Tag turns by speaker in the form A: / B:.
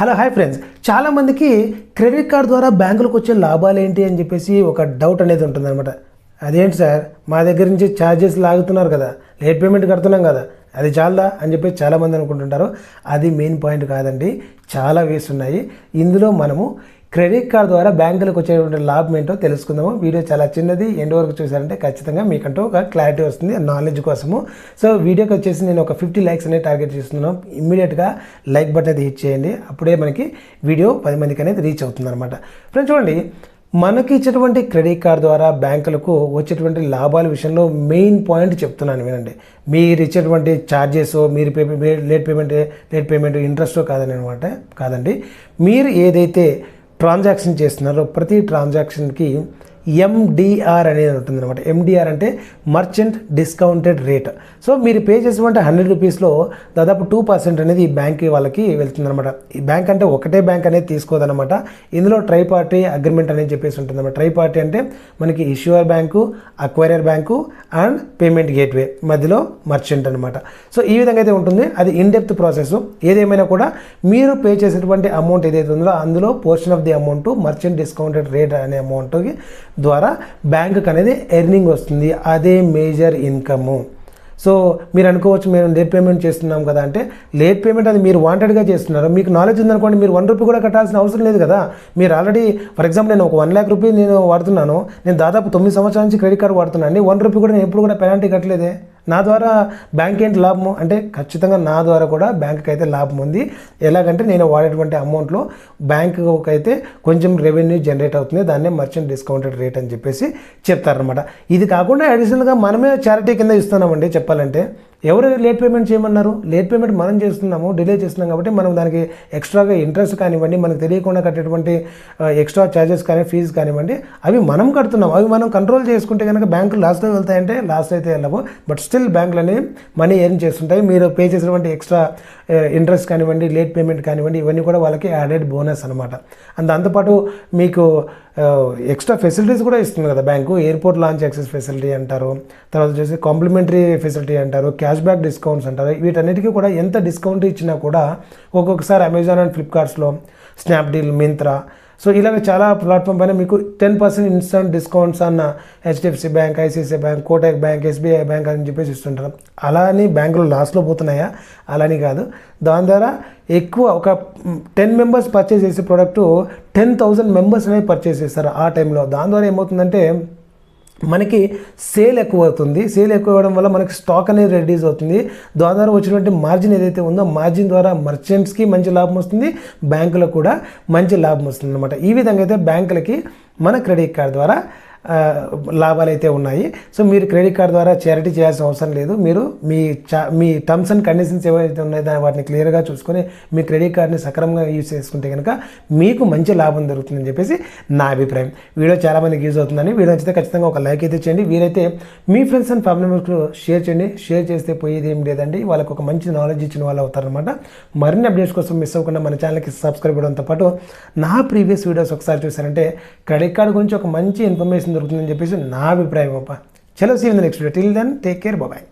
A: Hello hi friends. చాలామందికి credit card ద్వారా బ్యాంకులకు వచ్చే లాభాలు ఏంటి అని చెప్పేసి ఒక డౌట్ అనేది ఉంటుందన్నమాట. అదేంటి సార్? మా దగ్గర నుంచి ఛార్జెస్ లాగుతున్నారు కదా. లేట్ పేమెంట్ కడుతున్నాం కదా. అది చాలదా అని చెప్పేసి చాలామంది అనుకుంటుంటారు. అది మెయిన్ పాయింట్ కాదండి. చాలా వేస్ ఉన్నాయి ఇందులో మనము క్రెడిట్ కార్డ్ ద్వారా బ్యాంకులకు వచ్చేటువంటి లాభం ఏంటో తెలుసుకుందాము. వీడియో చాలా చిన్నది ఎండ్ వరకు చూసారంటే ఖచ్చితంగా మీకంటూ ఒక క్లారిటీ వస్తుంది నాలెడ్జ్ కోసము. సో వీడియోకి వచ్చేసి నేను ఒక ఫిఫ్టీ లైక్స్ అనేది టార్గెట్ చేస్తున్నాను. ఇమ్మీడియట్గా లైక్ బటన్ అది హిట్ చేయండి. అప్పుడే మనకి వీడియో పది మందికి అనేది రీచ్ అవుతుంది అనమాట ఫ్రెండ్స్ చూడండి మనకి ఇచ్చేటువంటి క్రెడిట్ కార్డ్ ద్వారా బ్యాంకులకు వచ్చేటువంటి లాభాల విషయంలో మెయిన్ పాయింట్ చెప్తున్నాను వినండి. మీరు ఇచ్చేటువంటి ఛార్జెస్ మీరు pay late payment late payment interest కాదని అనమాట కాదండి. మీరు ఏదైతే ట్రాన్సాక్షన్ చేస్తున్నారో. ప్రతి ట్రాన్సాక్షన్కి ఎండిఆర్ అనేది ఉంటుంది అనమాట ఎండిఆర్ అంటే మర్చెంట్ డిస్కౌంటెడ్ రేట్ సో మీరు పే చేసినటువంటి హండ్రెడ్ రూపీస్లో దాదాపు టూ పర్సెంట్ అనేది ఈ బ్యాంక్ వాళ్ళకి వెళ్తుంది అనమాట ఈ బ్యాంక్ అంటే ఒకటే బ్యాంక్ అనేది తీసుకోదనమాట ఇందులో ట్రై పార్టీ అగ్రిమెంట్ అనేది చెప్పేసి ఉంటుంది అనమాట ట్రై పార్టీ అంటే మనకి issuer bank acquirer bank and payment gateway మధ్యలో మర్చెంట్ అనమాట సో ఈ విధంగా అయితే ఉంటుంది. అది ఇన్ డెప్త్ ప్రాసెస్ ఏదేమైనా కూడా మీరు పే చేసేటువంటి అమౌంట్ ఏదైతే ఉందో అందులో portion of the amount merchant discounted rate అనే అమౌంట్కి ద్వారా బ్యాంకుకి అనేది ఎర్నింగ్ వస్తుంది. అదే మేజర్ ఇన్కము. సో మీరు అనుకోవచ్చు మేము లేట్ పేమెంట్ చేస్తున్నాం కదా అంటే లేట్ పేమెంట్ అది మీరు వాంటెడ్గా చేస్తున్నారు. మీకు నాలెడ్జ్ ఉందనుకోండి మీరు వన్ రూపీ కూడా కట్టాల్సిన అవసరం లేదు కదా. మీరు ఆల్రెడీ ఫర్ ఎగ్జాంపుల్ నేను ఒక వన్ ల్యాక్ రూపీ నేను వాడుతున్నాను. నేను దాదాపు తొమ్మిది సంవత్సరాల నుంచి క్రెడిట్ కార్డు వాడుతున్నాను అండి. వన్ రూపీ కూడా నేను ఎప్పుడు కూడా పెనాల్టీ కట్టలేదే. నా ద్వారా బ్యాంక్ ఏంటి లాభము? అంటే ఖచ్చితంగా నా ద్వారా కూడా బ్యాంక్కి అయితే లాభం ఉంది. ఎలాగంటే నేను వాడేటువంటి అమౌంట్లో బ్యాంకుకి అయితే కొంచెం రెవెన్యూ జనరేట్ అవుతుంది. దాన్నే మర్చెంట్ డిస్కౌంటెడ్ రేట్ అని చెప్పేసి చెప్తారనమాట ఇది కాకుండా అడిషనల్గా మనమే చారిటీ కింద ఇస్తున్నామండి చెప్పాలంటే. ఎవరు లేట్ పేమెంట్ చేయమన్నారు? లేట్ పేమెంట్ మనం చేస్తున్నాము డిలే చేస్తున్నాం కాబట్టి మనం దానికి ఎక్స్ట్రాగా ఇంట్రెస్ట్ కానివ్వండి మనకు తెలియకుండా కట్టేటువంటి ఎక్స్ట్రా ఛార్జెస్ కానీ ఫీజు కానివ్వండి అవి మనం కడుతున్నాం అవి మనం కంట్రోల్ చేసుకుంటే కనుక బ్యాంకులు లాస్ట్లో వెళ్తాయంటే లాస్ట్ అయితే వెళ్ళవు. బట్ స్టిల్ బ్యాంకులని మనీ ఎర్న్ చేస్తుంటాయి. మీరు పే చేసినటువంటి ఎక్స్ట్రా ఇంట్రెస్ట్ కానివ్వండి లేట్ పేమెంట్ కానివ్వండి ఇవన్నీ కూడా వాళ్ళకి యాడెడ్ బోనస్ అనమాట అండ్ దాంతోపాటు మీకు ఎక్స్ట్రా ఫెసిలిటీస్ కూడా ఇస్తుంది కదా bank airport lounge access facility అంటారు. తర్వాత వచ్చేసి కాంప్లిమెంటరీ ఫెసిలిటీ అంటారు. క్యాష్ బ్యాక్ డిస్కౌంట్స్ అంటారు. వీటన్నిటికీ కూడా ఎంత డిస్కౌంట్ ఇచ్చినా కూడా ఒక్కొక్కసారి అమెజాన్ అండ్ ఫ్లిప్కార్ట్స్లో స్నాప్డీల్ మింత్రా సో ఇలాగ చాలా ప్లాట్ఫామ్ పైన మీకు టెన్ పర్సెంట్ ఇన్స్టెంట్ డిస్కౌంట్స్ అన్న HDFC bank ICICI bank Kotak bank SBI bank అని చెప్పేసి ఇస్తుంటారు. అలా అని బ్యాంకులు లాస్లో పోతున్నాయా? అలాని కాదు. దాని ద్వారా ఎక్కువ ఒక టెన్ మెంబర్స్ పర్చేస్ చేసే ప్రోడక్ట్ టెన్ థౌజండ్ మెంబర్స్ అనేది పర్చేస్ చేస్తారు ఆ టైంలో దాని ద్వారా ఏమవుతుందంటే మనకి సేల్ ఎక్కువ అవుతుంది సేల్ ఎక్కువ అవ్వడం వల్ల మనకి స్టాక్ అనేది రెడ్యూస్ అవుతుంది. దాని ద్వారా వచ్చినటువంటి మార్జిన్ ఏదైతే ఉందో మార్జిన్ ద్వారా మర్చెంట్స్కి మంచి లాభం వస్తుంది. బ్యాంకులకు కూడా మంచి లాభం వస్తుంది అనమాట ఈ విధంగా అయితే బ్యాంకులకి మన క్రెడిట్ కార్డ్ ద్వారా లాభాలు అయితే ఉన్నాయి. సో మీరు క్రెడిట్ కార్డ్ ద్వారా చారిటీ చేయాల్సిన అవసరం లేదు. మీరు మీ చా మీ టర్మ్స్ అండ్ కండిషన్స్ ఏవైతే ఉన్నాయో దాని వాటిని క్లియర్గా చూసుకొని మీ క్రెడిట్ కార్డ్ని సక్రమంగా యూజ్ చేసుకుంటే కనుక మీకు మంచి లాభం దొరుకుతుందని చెప్పేసి నా అభిప్రాయం. వీడియో చాలామందికి యూజ్ అవుతుందని. వీడియో నచ్చితే ఖచ్చితంగా ఒక లైక్ అయితే చేయండి. వీరైతే మీ ఫ్రెండ్స్ అండ్ ఫ్యామిలీ మెంబర్స్కు షేర్ చేయండి. షేర్ చేస్తే పోయేది ఏం లేదండి. వాళ్ళకి ఒక మంచి నాలెడ్జ్ ఇచ్చిన వాళ్ళు అవుతారనమాట మరిన్ని అప్డేట్స్ కోసం మిస్ అవ్వకుండా మన ఛానల్కి సబ్స్క్రైబ్ అవ్వడంతో పాటు నా ప్రీవియస్ వీడియోస్ ఒకసారి చూసారంటే క్రెడిట్ కార్డ్ గురించి ఒక మంచి ఇన్ఫర్మేషన్ దొరుకుతుందని చెప్పేసి నా అభిప్రాయం అప్ప చలో see in the next till then take care bye